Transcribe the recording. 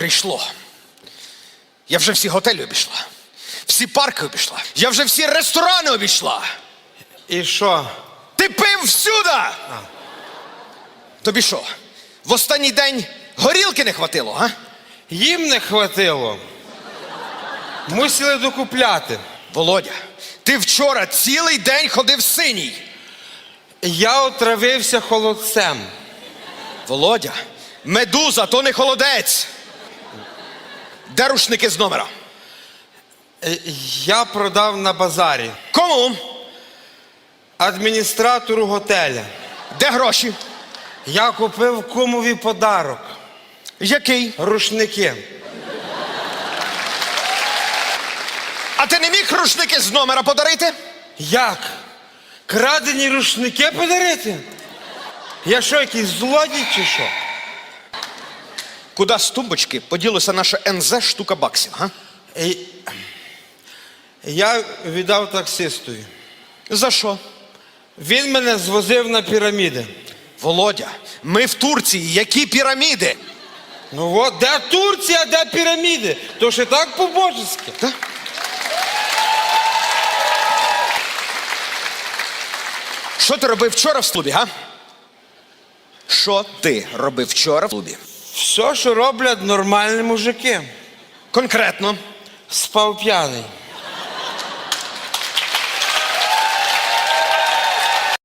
прийшло. Я вже всі готелі обійшла, всі парки обійшла, я вже всі ресторани обійшла. І що? Ти пив всюди! Тобі що, в останній день горілки не хватило, га? Їм не хватило. Мусили докупляти. Володя, ти вчора цілий день ходив синій. Я отравився холодцем. Володя, медуза, то не холодець. Де рушники з номера? Е, Я продав на базарі Кому? адміністратору готеля. Де гроші? Я купив кумові подарок. Який? Рушники. А ти не міг рушники з номера подарити? Як? Крадені рушники подарити? Я що, якийсь злодій чи що? Куди з тумбочки поділося наше НЗ штука баксів, га? Е, Я віддав таксистові. За що? Він мене звозив на піраміди. Володя, ми в Турції, які піраміди? Ну от, де Турція, де піраміди? То ж і так по-божески. Та? Що ти робив вчора в клубі, га? Що ти робив вчора в клубі? Все, що роблять нормальні мужики. Конкретно. Спав п'яний.